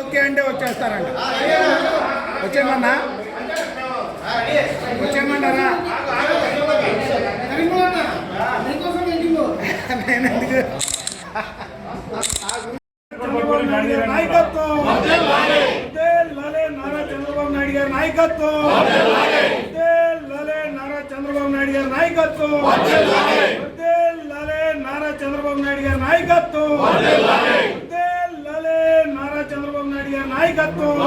Okay అంటే వచ్చేస్తారంట. వచ్చేయమన్నా? వచ్చేయమంటారా నేను ఎందుకు నాయకత్వం నారా చంద్రబాబు నాయుడు గారి నాయకత్వం నారా చంద్రబాబు నాయుడు గారి నాయకత్వం నారా చంద్రబాబు నాయుడు గారి నాయకత్వం. నాయకత్వం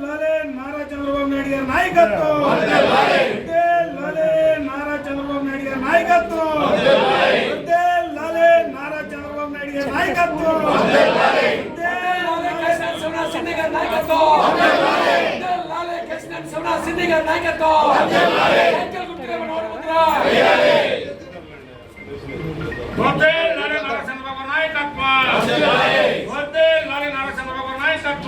లలే నారా చంద్రబాబు నాయుడు గారి నాయకత్వం లలే నారా చంద్రబాబు నాయుడు గారి నాయకత్వం లలే నారా చంద్రబాబు నాయుడు గారి నాయకత్వం సింధి గారి నాయకత్వం లాలే కృష్ణన్ సోనా సింధి గారి నాయకత్వం సైకిల్ గుర్తుగా మనోడు ముద్ర వద్దే లాలే నారా చంద్రబాబు నాయకత్వం వద్దే లాలే నారా చంద్రబాబు నాయకత్వం వద్దే లాలే సింధి గారి నాయకత్వం వద్దే లాలే సింధి గారి నాయకత్వం జోహార్ ఆన్ ఇండియా జోహార్ ఆన్ ఇండియా వద్దే లాలే తెలుగుదేశం పార్టీ వద్దే లాలే తెలుగుదేశం పార్టీ వద్దే లాలే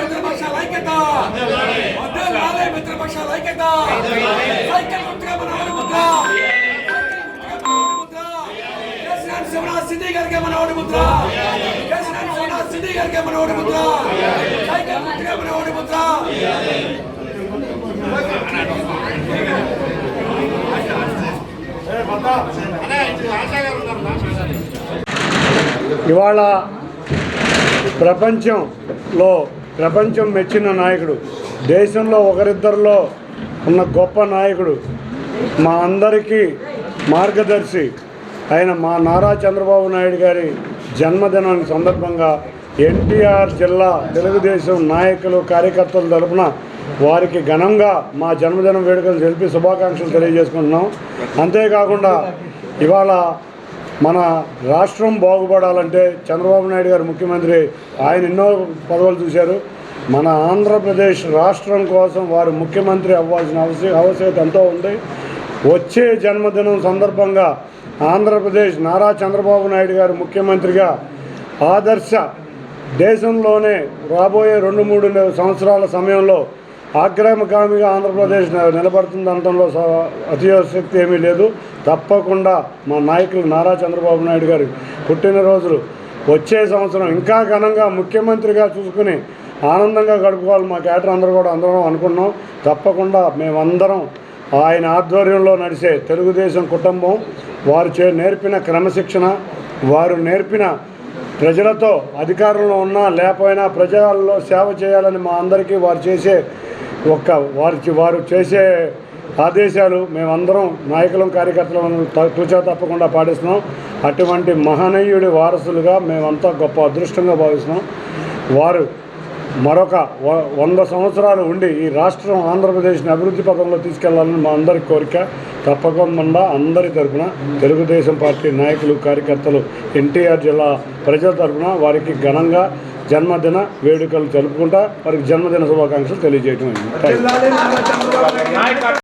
మిత్రపక్షాలు ఐక్యత. మిత్రపక్షాలు ఐక్యత. ఇవాళ ప్రపంచంలో ప్రపంచం మెచ్చిన నాయకుడు దేశంలో ఒకరిద్దరిలో ఉన్న గొప్ప నాయకుడు మా అందరికీ మార్గదర్శి ఆయన మా నారా చంద్రబాబు నాయుడు గారి జన్మదినం సందర్భంగా ఎన్టీఆర్ జిల్లా తెలుగుదేశం నాయకులు కార్యకర్తల తరపున వారికి ఘనంగా మా జన్మదినం వేడుకలు తెలిపి శుభాకాంక్షలు తెలియజేసుకుంటున్నాం. అంతేకాకుండా ఇవాళ మన రాష్ట్రం బాగుపడాలంటే చంద్రబాబు నాయుడు గారు ముఖ్యమంత్రి ఆయన ఎన్నో పదవులు చూశారు. మన ఆంధ్రప్రదేశ్ రాష్ట్రం కోసం వారు ముఖ్యమంత్రి అవ్వాల్సిన అవసరం ఆవశ్యకత ఎంతో ఉంది. వచ్చే జన్మదినం సందర్భంగా ఆంధ్రప్రదేశ్ నారా చంద్రబాబు నాయుడు గారు ముఖ్యమంత్రిగా ఆదర్శ దేశంలోనే రాబోయే రెండు మూడు సంవత్సరాల సమయంలో ఆగ్రహమగామిగా ఆంధ్రప్రదేశ్ నిలబడుతుంది అనడంలో అతిశక్తి ఏమీ లేదు. తప్పకుండా మా నాయకులు నారా చంద్రబాబు నాయుడు గారి పుట్టినరోజులు వచ్చే సంవత్సరం ఇంకా ఘనంగా ముఖ్యమంత్రిగా చూసుకుని ఆనందంగా గడుపుకోవాలి. మా కేటర్ అందరూ కూడా అందరం అనుకున్నాం. తప్పకుండా మేమందరం ఆయన ఆధ్వర్యంలో నడిచే తెలుగుదేశం కుటుంబం వారు చే నేర్పిన క్రమశిక్షణ వారు నేర్పిన ప్రజలతో అధికారంలో ఉన్నా లేకపోయినా ప్రజల్లో సేవ చేయాలని మా అందరికీ వారు చేసే ఒక్క వారి వారు చేసే ఆదేశాలు మేమందరం నాయకులం కార్యకర్తలం తూచా తప్పకుండా పాటిస్తున్నాం. అటువంటి మహనీయుడి వారసులుగా మేమంతా గొప్ప అదృష్టంగా భావిస్తున్నాం. వారు మరొక వ- వంద సంవత్సరాలు ఉండి ఈ రాష్ట్రం ఆంధ్రప్రదేశ్ని అభివృద్ధి పథంలో తీసుకెళ్ళాలని మా అందరి కోరిక. తప్పకుండా అందరి తరపున తెలుగుదేశం పార్టీ నాయకులు కార్యకర్తలు ఎన్టీఆర్ జిల్లా ప్రజల తరపున వారికి ఘనంగా జన్మదిన వేడుకలు జరుపుకుంటా వారికి జన్మదిన శుభాకాంక్షలు తెలియజేయడం